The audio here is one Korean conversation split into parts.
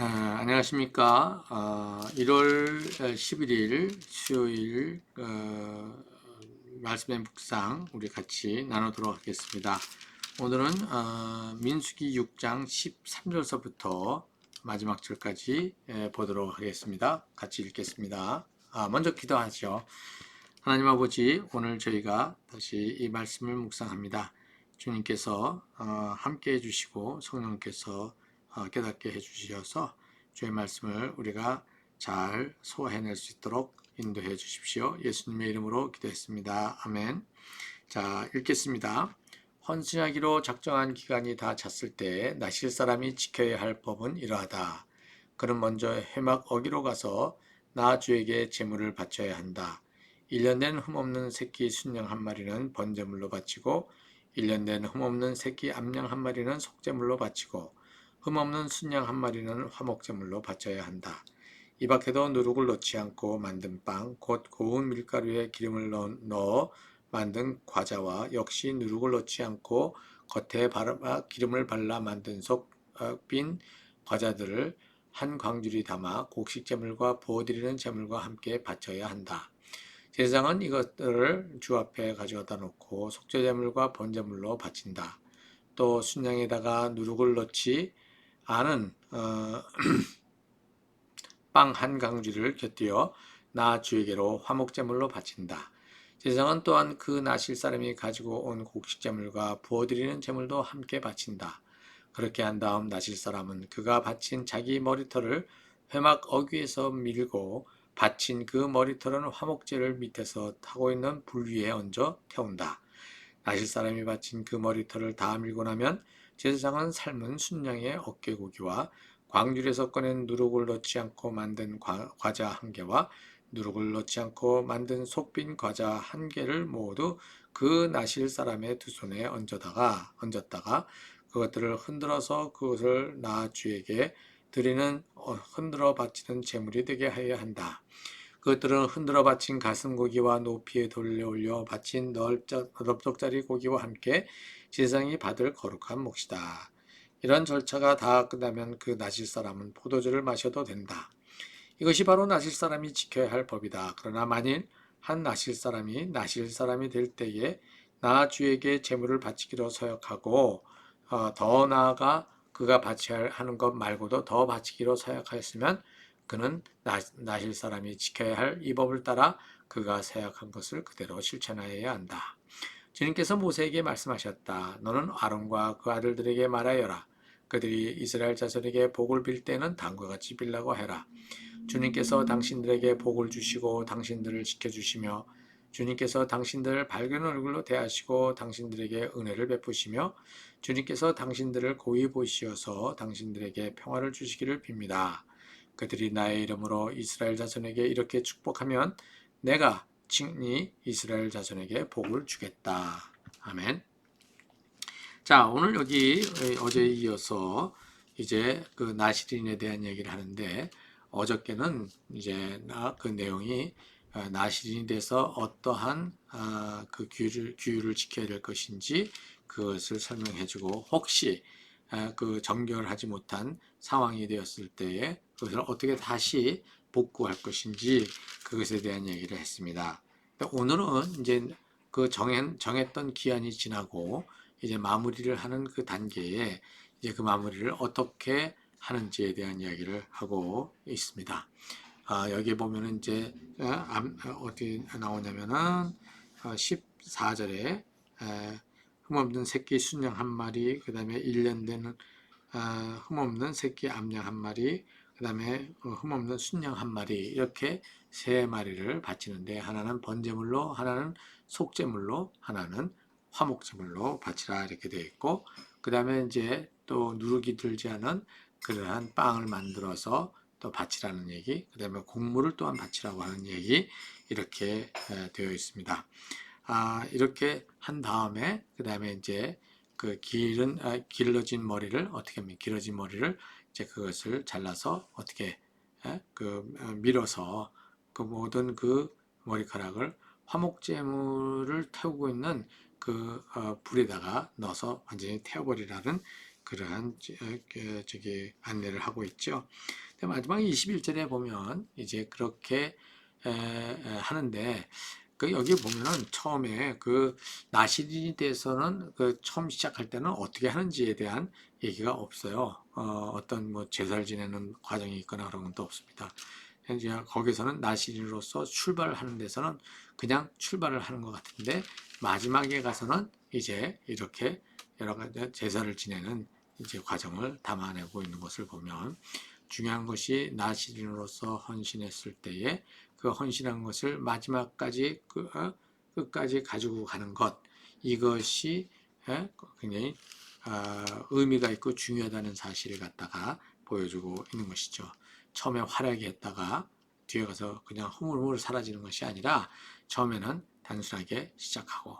아, 안녕하십니까. 아, 1월 11일 수요일 어, 말씀의 묵상 우리 같이 나누도록 하겠습니다. 오늘은 어, 민수기 6장 13절서부터 마지막 절까지 예, 보도록 하겠습니다. 같이 읽겠습니다. 아, 먼저 기도하죠. 하나님 아버지 오늘 저희가 다시 이 말씀을 묵상합니다. 주님께서 어, 함께 해주시고 성령께서 어, 깨닫게 해주셔서 주의 말씀을 우리가 잘 소화해낼 수 있도록 인도해 주십시오. 예수님의 이름으로 기도했습니다. 아멘. 자, 읽겠습니다. 헌신하기로 작정한 기간이 다 찼을 때 나실 사람이 지켜야 할 법은 이러하다. 그는 먼저 해막 어기로 가서 나 주에게 제물을 바쳐야 한다. 1년 된 흠없는 새끼 순양 한 마리는 번제물로 바치고 1년 된 흠없는 새끼 암양 한 마리는 속제물로 바치고 흠없는 순양 한 마리는 화목제물로 바쳐야 한다. 이 밖에도 누룩을 넣지 않고 만든 빵, 곧 고운 밀가루에 기름을 넣어 만든 과자와 역시 누룩을 넣지 않고 겉에 바르마 기름을 발라 만든 속빈 과자들을 한 광주리 담아 곡식 제물과 부어드리는 제물과 함께 바쳐야 한다. 제사장은 이것들을 주 앞에 가져다 놓고 속죄제물과 번제물로 바친다. 또 순양에다가 누룩을 넣지 않은 어, 빵 한 강주리를 곁들여 나 주에게로 화목제물로 바친다. 제사장은 또한 그 나실 사람이 가지고 온 곡식제물과 부어드리는 제물도 함께 바친다. 그렇게 한 다음 나실 사람은 그가 바친 자기 머리털을 회막 어귀에서 밀고 바친 그 머리털은 화목제를 밑에서 타고 있는 불 위에 얹어 태운다. 나실 사람이 바친 그 머리털을 다 밀고 나면 제사장은 삶은 순양의 어깨고기와 광줄에서 꺼낸 누룩을 넣지 않고 만든 과, 과자 한 개와 누룩을 넣지 않고 만든 속빈 과자 한 개를 모두 그 나실 사람의 두 손에 얹어다가 얹었다가 그것들을 흔들어서 그것을 나 주에게 드리는 어, 흔들어 바치는 제물이 되게 하여야 한다. 그것들은 흔들어 바친 가슴 고기와 높이에 돌려 올려 바친 넓적짜리 고기와 함께 세상이 받을 거룩한 몫이다. 이런 절차가 다 끝나면 그 나실 사람은 포도주를 마셔도 된다. 이것이 바로 나실 사람이 지켜야 할 법이다. 그러나 만일 한 나실 사람이 나실 사람이 될 때에 나 주에게 제물을 바치기로 서약하고 어, 더 나아가 그가 바쳐야 하는 것 말고도 더 바치기로 서약하였으면 그는 나, 나실 사람이 지켜야 할 이 법을 따라 그가 서약한 것을 그대로 실천하여야 한다. 주님께서 모세에게 말씀하셨다. 너는 아론과 그 아들들에게 말하여라. 그들이 이스라엘 자손에게 복을 빌 때는 다음과 같이 빌라고 해라. 주님께서 당신들에게 복을 주시고 당신들을 지켜주시며 주님께서 당신들을 밝은 얼굴로 대하시고 당신들에게 은혜를 베푸시며 주님께서 당신들을 고이 보시어서 당신들에게 평화를 주시기를 빕니다. 그들이 나의 이름으로 이스라엘 자손에게 이렇게 축복하면 내가 친히 이스라엘 자손에게 복을 주겠다. 아멘. 자, 오늘 여기 어제에 이어서 이제 그 나시린에 대한 얘기를 하는데 어저께는 이제 그 내용이 나시린이 돼서 어떠한 아, 그 규율을 지켜야 될 것인지 그것을 설명해주고 혹시 그 정결하지 못한 상황이 되었을 때에 그것을 어떻게 다시 복구할 것인지 그것에 대한 얘기를 했습니다. 오늘은 이제 그 정했, 정했던 기한이 지나고 이제 마무리를 하는 그 단계에 이제 그 마무리를 어떻게 하는지에 대한 이야기를 하고 있습니다. 아, 여기 보면은 이제 아, 어디 나오냐면은 14절에 아, 흠없는 새끼 순양 한 마리, 그 다음에 1년 되는 아, 흠없는 새끼 암양 한 마리, 그 다음에 어, 흠없는 순양 한 마리 이렇게 세 마리를 바치는데 하나는 번제물로, 하나는 속제물로, 하나는 화목제물로 바치라 이렇게 되어 있고 그 다음에 이제 또 누룩이 들지 않은 그러한 빵을 만들어서 또 바치라는 얘기, 그 다음에 곡물을 또한 바치라고 하는 얘기 이렇게 되어 있습니다. 아, 이렇게 한 다음에 그 다음에 이제 그 길은 아, 길러진 머리를 어떻게 하면 길어진 머리를 이제 그것을 잘라서 어떻게 에? 그 어, 밀어서 그 모든 그 머리카락을 화목제물을 태우고 있는 그 어, 불에다가 넣어서 완전히 태워버리라는 그러한 저- 그 저기 안내를 하고 있죠. 마지막 21절에 보면 이제 그렇게 하는데 그 여기 보면은 처음에 그 나시린이 돼서는 그 처음 시작할 때는 어떻게 하는지에 대한 얘기가 없어요. 어, 어떤 뭐 제사를 지내는 과정이 있거나 그런 건또 없습니다. 이제 거기서는 나시린으로서 출발을 하는 데서는 그냥 출발을 하는 것 같은데 마지막에 가서는 이제 이렇게 여러 가지 제사를 지내는 이제 과정을 담아내고 있는 것을 보면 중요한 것이 나시린으로서 헌신했을 때에 그 헌신한 것을 마지막까지 그, 어, 끝까지 가지고 가는 것 이것이 예, 굉장히 아, 의미가 있고 중요하다는 사실을 갖다가 보여주고 있는 것이죠. 처음에 화려하게 했다가 뒤에 가서 그냥 흐물흐물 사라지는 것이 아니라 처음에는 단순하게 시작하고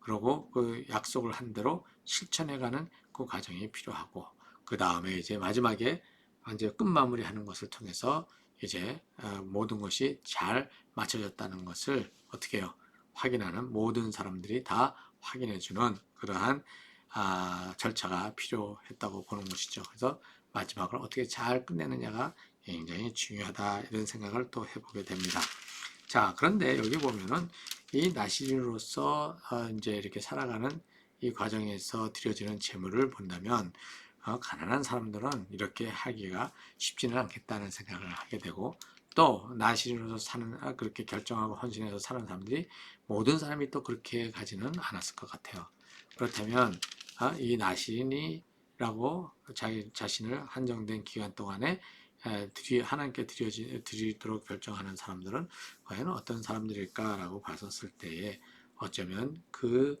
그리고 그 약속을 한 대로 실천해가는 그 과정이 필요하고 그 다음에 이제 마지막에 이제 끝마무리하는 것을 통해서 이제 어, 모든 것이 잘 맞춰졌다는 것을 어떻게 해요? 확인하는 모든 사람들이 다 확인해주는 그러한 아, 절차가 필요했다고 보는 것이죠. 그래서 마지막을 어떻게 잘 끝내느냐가 굉장히 중요하다 이런 생각을 또 해보게 됩니다. 자, 그런데 여기 보면은 이 나시린으로서 어, 이제 이렇게 살아가는 이 과정에서 드려지는 재물을 본다면 어, 가난한 사람들은 이렇게 하기가 쉽지는 않겠다는 생각을 하게 되고 또 나시린으로서 사는 아, 그렇게 결정하고 헌신해서 사는 사람들이 모든 사람이 또 그렇게 가지는 않았을 것 같아요. 그렇다면 아, 이 나시린이라고 자기 자신을 한정된 기간 동안에 에, 드리, 하나님께 드려지, 드리도록 결정하는 사람들은 과연 어떤 사람들일까라고 봤었을 때에 어쩌면 그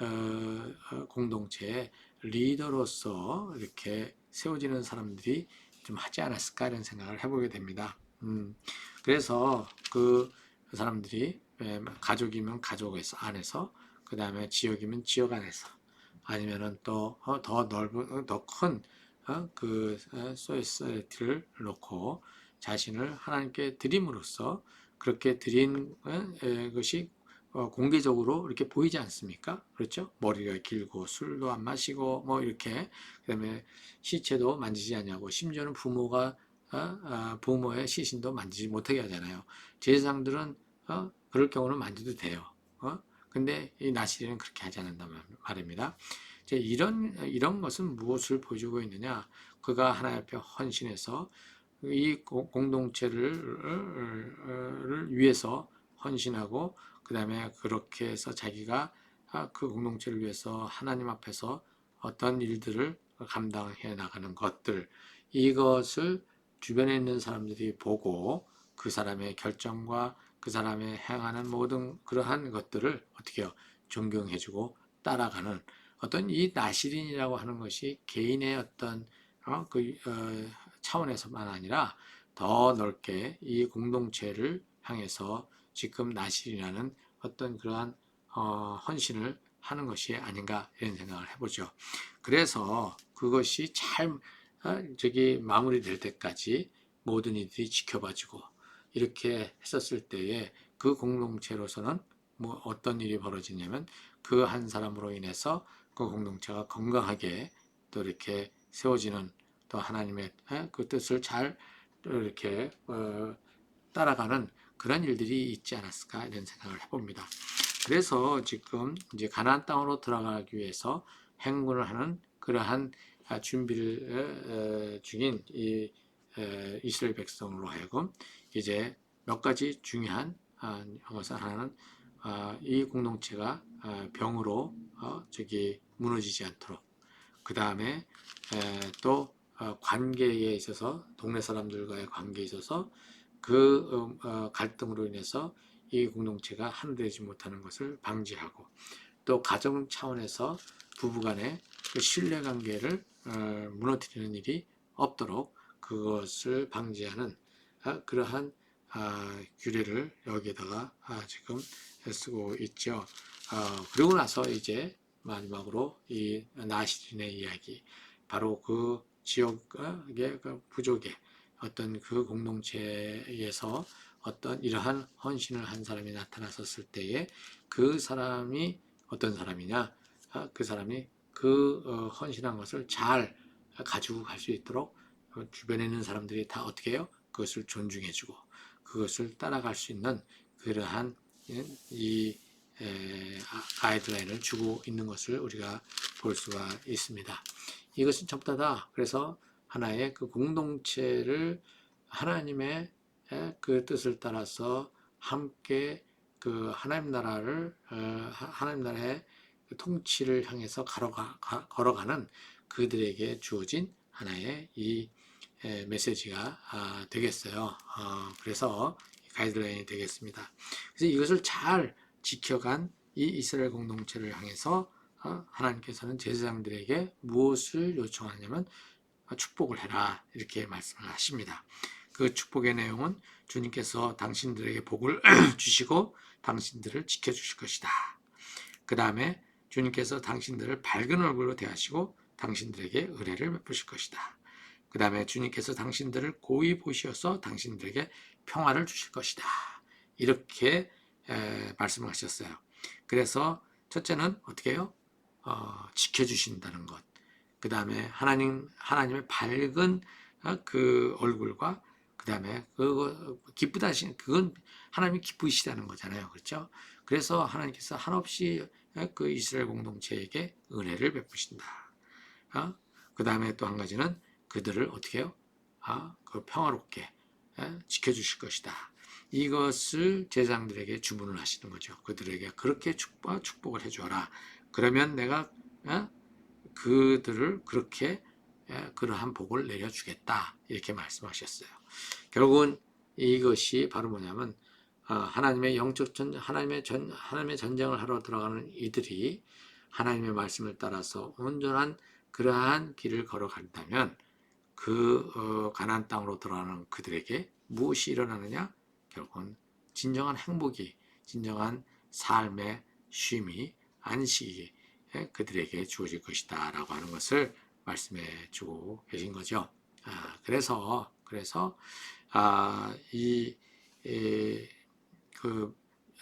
어, 어, 공동체의 리더로서 이렇게 세워지는 사람들이 좀 하지 않았을까 이런 생각을 해보게 됩니다. 음, 그래서 그 사람들이 에, 가족이면 가족에서 안에서 그 다음에 지역이면 지역 안에서 아니면은 또 더 넓은 더큰 어, 그 소이스를 놓고 자신을 하나님께 드림으로써 그렇게 드린 어, 에, 것이 어, 공개적으로 이렇게 보이지 않습니까? 그렇죠? 머리가 길고 술도 안 마시고 뭐 이렇게 그다음에 시체도 만지지 않냐고 심지어는 부모가 어, 어, 부모의 시신도 만지지 못하게 하잖아요. 제사장들은 어, 그럴 경우는 만져도 돼요. 어? 근데 이 나시리는 그렇게 하지 않는단 말- 말입니다. 이제 이런 이런 것은 무엇을 보여주고 있느냐? 그가 하나님 앞에 헌신해서 이 공- 공동체를 위해서 헌신하고 그 다음에 그렇게 해서 자기가 아, 그 공동체를 위해서 하나님 앞에서 어떤 일들을 감당해 나가는 것들 이것을 주변에 있는 사람들이 보고 그 사람의 결정과 그 사람의 행하는 모든 그러한 것들을 어떻게? 존경해주고 따라가는 어떤 이 나시린이라고 하는 것이 개인의 어떤 어, 그 어, 차원에서만 아니라 더 넓게 이 공동체를 향해서 지금 나시린이라는 어떤 그러한 어, 헌신을 하는 것이 아닌가 이런 생각을 해보죠. 그래서 그것이 잘 어, 저기 마무리될 때까지 모든 이들이 지켜봐주고 이렇게 했었을 때에 그 공동체로서는 뭐 어떤 일이 벌어지냐면 그 한 사람으로 인해서 그 공동체가 건강하게 또 이렇게 세워지는 또 하나님의 에, 그 뜻을 잘또 이렇게 어, 따라가는 그런 일들이 있지 않았을까 이런 생각을 해봅니다. 그래서 지금 이제 가나안 땅으로 들어가기 위해서 행군을 하는 그러한 아, 준비를 에, 에, 중인 이 에, 이스라엘 백성으로 하여금 이제 몇 가지 중요한 아, 것은 하나는 아, 이 공동체가 아, 병으로 어, 저기 무너지지 않도록 그 다음에 또 어, 관계에 있어서 동네 사람들과의 관계에 있어서 그 어, 어, 갈등으로 인해서 이 공동체가 하나 되지 못하는 것을 방지하고 또 가정 차원에서 부부 간의 그 신뢰 관계를 어, 무너뜨리는 일이 없도록 그것을 방지하는 아, 그러한 아, 규례를 여기에다가 아, 지금 쓰고 있죠. 아, 그리고 나서 이제 마지막으로 이 나시린의 이야기 바로 그 지역의 그 부족의 어떤 그 공동체에서 어떤 이러한 헌신을 한 사람이 나타났었을 때에 그 사람이 어떤 사람이냐 아, 그 사람이 그 어, 헌신한 것을 잘 가지고 갈 수 있도록 주변에 있는 사람들이 다 어떻게 해요? 그것을 존중해주고 그것을 따라갈 수 있는 그러한 이 가이드라인을 주고 있는 것을 우리가 볼 수가 있습니다. 이것은 전부 다 그래서 하나의 그 공동체를 하나님의 에, 그 뜻을 따라서 함께 그 하나님 나라를 어, 하- 하나님 나라의 그 통치를 향해서 걸어가, 가- 걸어가는 그들에게 주어진 하나의 이 에, 메시지가 아, 되겠어요. 어, 그래서 가이드라인이 되겠습니다. 그래서 이것을 잘 지켜간 이 이스라엘 공동체를 향해서 어, 하나님께서는 제사장들에게 무엇을 요청하냐면 어, 축복을 해라 이렇게 말씀을 하십니다. 그 축복의 내용은 주님께서 당신들에게 복을 주시고 당신들을 지켜 주실 것이다. 그 다음에 주님께서 당신들을 밝은 얼굴로 대하시고 당신들에게 은혜를 베푸실 것이다. 그 다음에 주님께서 당신들을 고이 보시어서 당신들에게 평화를 주실 것이다. 이렇게 에, 말씀을 하셨어요. 그래서 첫째는 어떻게 해요? 어, 지켜주신다는 것. 그 다음에 하나님, 하나님의 밝은 어, 그 얼굴과 그 다음에 그 기쁘다신 그건 하나님이 기쁘시다는 거잖아요. 그렇죠? 그래서 하나님께서 한없이 그 이스라엘 공동체에게 은혜를 베푸신다. 어? 그 다음에 또 한 가지는 그들을 어떻게 해요? 아, 그 평화롭게 예? 지켜주실 것이다. 이것을 제사장들에게 주문을 하시는 거죠. 그들에게 그렇게 축복, 축복을 해주어라. 그러면 내가 예? 그들을 그렇게 예, 그러한 복을 내려주겠다. 이렇게 말씀하셨어요. 결국은 이것이 바로 뭐냐면 어, 하나님의 영적 전 하나님의 전 하나님의 전쟁을 하러 들어가는 이들이 하나님의 말씀을 따라서 온전한 그러한 길을 걸어간다면 그 어, 가나안 땅으로 들어가는 그들에게 무엇이 일어나느냐? 결국은 진정한 행복이 진정한 삶의 쉼이 안식이 예, 그들에게 주어질 것이다 라고 하는 것을 말씀해 주고 계신 거죠. 아, 그래서 그래서 아, 이, 이, 그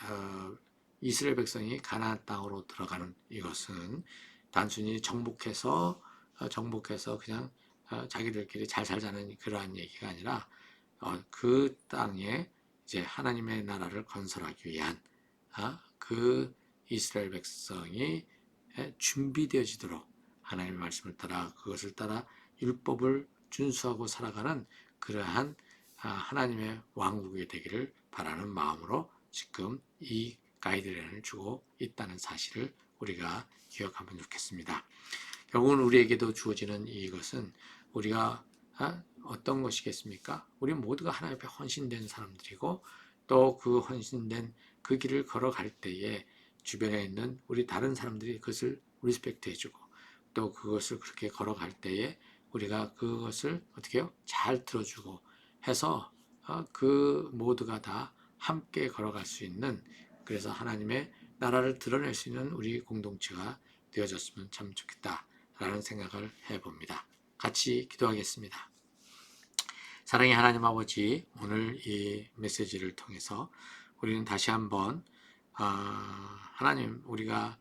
어, 이스라엘 백성이 가나안 땅으로 들어가는 이것은 단순히 정복해서 어, 정복해서 그냥 어, 자기들끼리 잘 살자는 그러한 얘기가 아니라 어, 그 땅에 이제 하나님의 나라를 건설하기 위한 아, 그 이스라엘 백성이 에, 준비되어지도록 하나님의 말씀을 따라 그것을 따라 율법을 준수하고 살아가는 그러한 아, 하나님의 왕국이 되기를 바라는 마음으로 지금 이 가이드라인을 주고 있다는 사실을 우리가 기억하면 좋겠습니다. 결국은 우리에게도 주어지는 이것은 우리가 아, 어떤 것이겠습니까? 우리 모두가 하나님 앞에 헌신된 사람들이고 또 그 헌신된 그 길을 걸어갈 때에 주변에 있는 우리 다른 사람들이 그것을 리스펙트 해주고 또 그것을 그렇게 걸어갈 때에 우리가 그것을 어떻게 해요? 잘 들어주고 해서 어, 그 모두가 다 함께 걸어갈 수 있는 그래서 하나님의 나라를 드러낼 수 있는 우리 공동체가 되어졌으면 참 좋겠다라는 생각을 해봅니다. 같이 기도하겠습니다. 사랑의 하나님 아버지, 오늘 이 메시지를 통해서 우리는 다시 한번 아, 하나님 우리가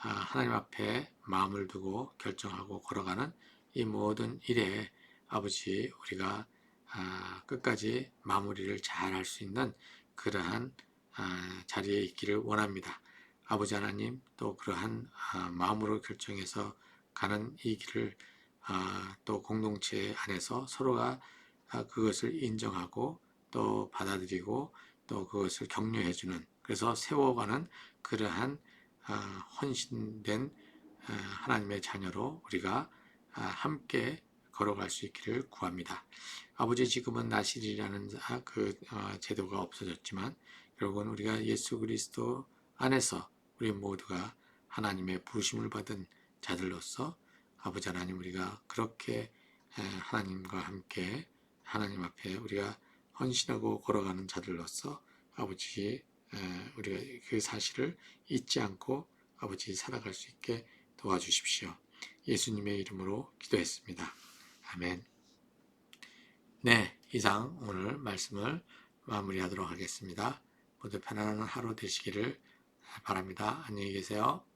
아, 하나님 앞에 마음을 두고 결정하고 걸어가는 이 모든 일에 아버지 우리가 아, 끝까지 마무리를 잘 할 수 있는 그러한 아, 자리에 있기를 원합니다. 아버지 하나님 또 그러한 아, 마음으로 결정해서 가는 이 길을 아, 또 공동체 안에서 서로가 아, 그것을 인정하고 또 받아들이고 또 그것을 격려해주는 그래서 세워가는 그러한 아, 헌신된 아, 하나님의 자녀로 우리가 아, 함께 걸어갈 수 있기를 구합니다. 아버지 지금은 나실이라는 아, 그 어, 제도가 없어졌지만 결국은 우리가 예수 그리스도 안에서 우리 모두가 하나님의 부르심을 받은 자들로서 아버지 하나님 우리가 그렇게 에, 하나님과 함께 하나님 앞에 우리가 헌신하고 걸어가는 자들로서 아버지 에, 우리가 그 사실을 잊지 않고 아버지 살아갈 수 있게 도와주십시오. 예수님의 이름으로 기도했습니다. 아멘. 네, 이상 오늘 말씀을 마무리하도록 하겠습니다. 모두 편안한 하루 되시기를 바랍니다. 안녕히 계세요.